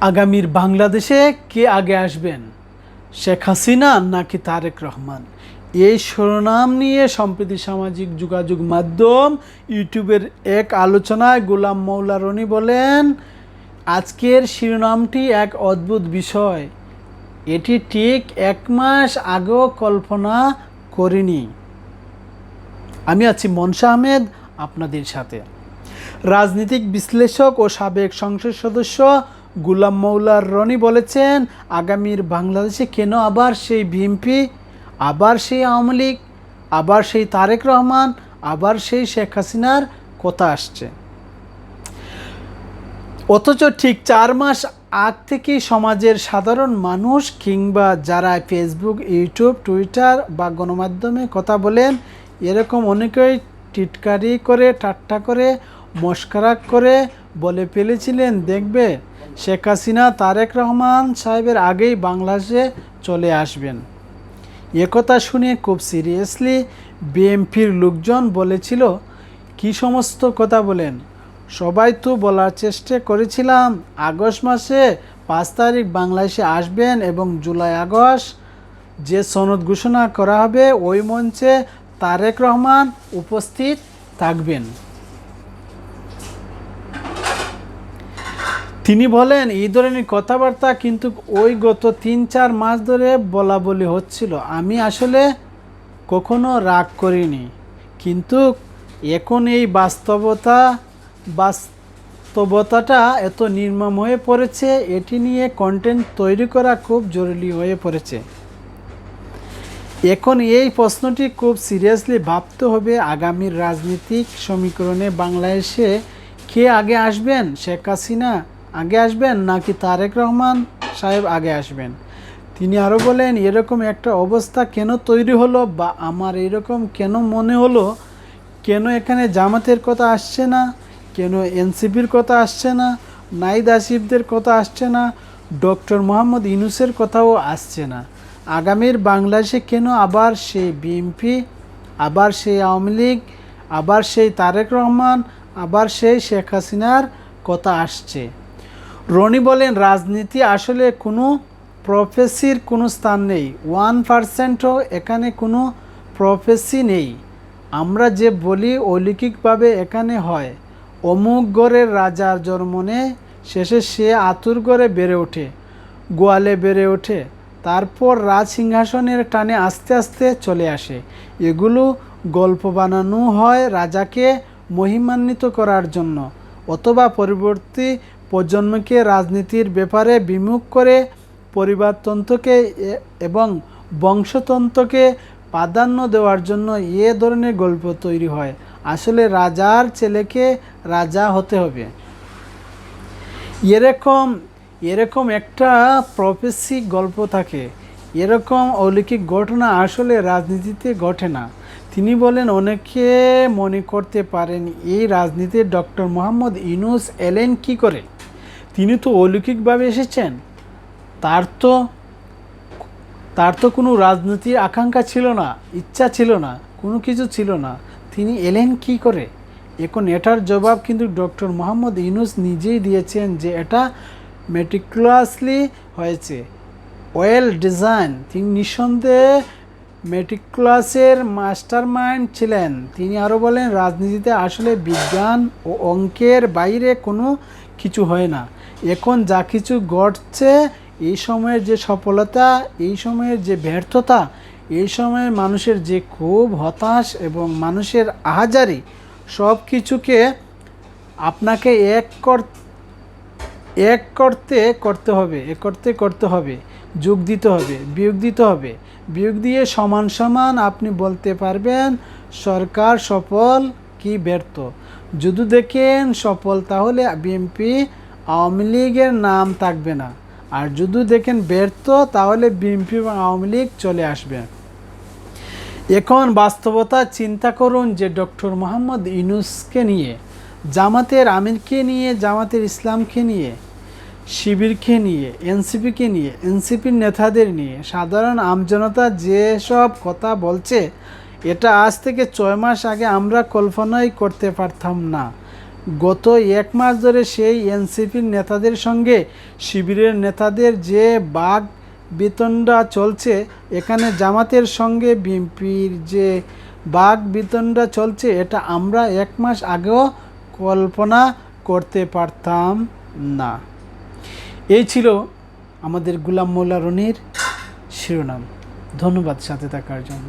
আগামীর বাংলাদেশে কে আগে আসবেন? শেখ হাসিনা নাকি তারেক রহমান? এই শিরোনাম নিয়ে সম্প্রতি সামাজিক যোগাযোগ মাধ্যম ইউটিউবের এক আলোচনায় গোলাম মৌলা রনি বলেন, আজকের শিরোনামটি এক অদ্ভুত বিষয়। এটি ঠিক এক মাস আগেও কল্পনা করিনি। আমি আছি মনসা আহমেদ, আপনাদের সাথে। রাজনৈতিক বিশ্লেষক ও সাবেক সংসদ সদস্য গুলাম মৌলার রনি বলেছেন, আগামীর বাংলাদেশে কেন আবার সেই বিএনপি, আবার সেই আওয়ামী লীগ, আবার সেই তারেক রহমান, আবার সেই শেখ হাসিনার কথা আসছে। অথচ ঠিক চার মাস আগ থেকেই সমাজের সাধারণ মানুষ কিংবা যারা ফেসবুক, ইউটিউব, টুইটার বা গণমাধ্যমে কথা বলেন, এরকম অনেকেই টিটকারি করে, ঠাট্টা করে, মস্করা করে বলে ফেলেছিলেন, দেখবে শেখ হাসিনা, তারেক রহমান সাহেবের আগেই বাংলাদেশে চলে আসবেন। একথা শুনে খুব সিরিয়াসলি বিএমপির লোকজন বলেছিল, কি সমস্ত কথা বলেন? সবাই তো বলার চেষ্টা করেছিলাম, আগস্ট মাসে পাঁচ তারিখ বাংলাদেশে আসবেন এবং জুলাই আগস্ট যে সনদ ঘোষণা করা হবে, ওই মঞ্চে তারেক রহমান উপস্থিত থাকবেন। তিনি বলেন এই ধরনের কথাবার্তা কিন্তু ওই গত তিন চার মাস ধরে বলা বলি হচ্ছিল। আমি আসলে কখনো রাগ করিনি। কিন্তু এখন এই বাস্তবতা, বাস্তবতাটা এত নির্মম হয়ে পড়েছে, এটি নিয়ে কন্টেন্ট তৈরি করা খুব জরুরি হয়ে পড়েছে। এখন এই প্রশ্নটি খুব সিরিয়াসলি ভাবতে হবে আগামীর রাজনৈতিক সমীকরণে বাংলাদেশে কে আগে আসবেন, শেখ হাসিনা আগে আসবেন নাকি তারেক রহমান সাহেব আগে আসবেন? তিনি আরও বলেন, এরকম একটা অবস্থা কেন তৈরি হলো বা আমার এরকম কেন মনে হলো? কেন এখানে জামাতের কথা আসছে না? কেন এনসিপির কথা আসছে না? নাইদ আসিফদের কথা আসছে না? ডক্টর মোহাম্মদ ইনুসের কথাও আসছে না? আগামীর বাংলাদেশে কেন আবার সেই বিএনপি, আবার সেই আওয়ামী লীগ, আবার সেই তারেক রহমান, আবার সেই শেখ হাসিনার কথা আসছে? রনি বলেন, রাজনীতি আসলে কোনো প্রফেসির কোনো স্থান নেই। ওয়ান পার্সেন্টও এখানে কোনো প্রফেসি নেই। আমরা যে বলি অলৌকিকভাবে এখানে হয়, অমুক গড়ের রাজার জন্মনে শেষে সে আতুর গড়ে বেড়ে ওঠে, গোয়ালে বেড়ে ওঠে, তারপর রাজ সিংহাসনের টানে আস্তে আস্তে চলে আসে। এগুলো গল্প বানানো হয় রাজাকে মহিমান্বিত করার জন্য, অথবা পরবর্তী প্রজন্মকে রাজনীতির ব্যাপারে বিমুখ করে পরিবারতন্ত্রকে এবং বংশতন্ত্রকে প্রাধান্য দেওয়ার জন্য এ ধরনের গল্প তৈরি হয়। আসলে রাজার ছেলেকে রাজা হতে হবে। এরকম এরকম একটা প্রফেসিক গল্প থাকে। এরকম অলৌকিক ঘটনা আসলে রাজনীতিতে ঘটে না। তিনি বলেন, অনেকে মনে করতে পারেন, এই রাজনীতির ডক্টর মোহাম্মদ ইনুস এলেন কি করে? তিনি তো অলৌকিকভাবে এসেছেন। তার তো তার তো কোনো রাজনীতির আকাঙ্ক্ষা ছিল না, ইচ্ছা ছিল না, কোনো কিছু ছিল না। তিনি এলেন কি করে? এখন এটার জবাব কিন্তু ডক্টর মোহাম্মদ ইউনুস নিজেই দিয়েছেন যে এটা মেটিকুলাসলি হয়েছে। ওয়েল ডিজাইন তিনি নিঃসন্দেহে মেটিকুলাসের মাস্টার মাইন্ড ছিলেন। তিনি আরও বলেন, রাজনীতিতে আসলে বিজ্ঞান ও অঙ্কের বাইরে কোনো কিছু হয় না। এখন যা কিছু ঘটছে, এই সময়ের যে সফলতা, এই সময়ের যে ব্যর্থতা, এই সময়ে মানুষের যে খুব হতাশ এবং মানুষের আহাজারি, সব কিছুকে আপনাকে এক কর, এক করতে করতে হবে, এক করতে করতে হবে, যোগ দিতে হবে, বিয়োগ দিতে হবে। বিয়োগ দিয়ে সমান সমান আপনি বলতে পারবেন, সরকার সফল কি ব্যর্থ? যদি দেখেন সফল, তাহলে বিএনপি আওয়ামী লীগের নাম থাকবে না। আর যদি দেখেন ব্যর্থ, তাহলে বিএনপি এবং আওয়ামী লীগ চলে আসবে। এখন বাস্তবতা চিন্তা করুন যে ডক্টর মোহাম্মদ ইউনুসকে নিয়ে, জামাতের আমিরকে নিয়ে, জামাতের ইসলামকে নিয়ে, শিবিরকে নিয়ে, এনসিপিকে নিয়ে, এনসিপির নেতাদের নিয়ে, সাধারণ আমজনতা যেসব কথা বলছে, এটা আজ থেকে ছয় মাস আগে আমরা কল্পনাই করতে পারতাম না। গত এক মাস ধরে সেই এনসিপির নেতাদের সঙ্গে শিবিরের নেতাদের যে বাঘ বিতণ্ডা চলছে, এখানে জামাতের সঙ্গে বিএনপির যে বাঘ বিতণ্ডা চলছে, এটা আমরা এক মাস আগেও কল্পনা করতে পারতাম না। এই ছিল আমাদের গুলাম মোল্লা রনির শিরোনাম। ধন্যবাদ সাথে থাকার জন্য।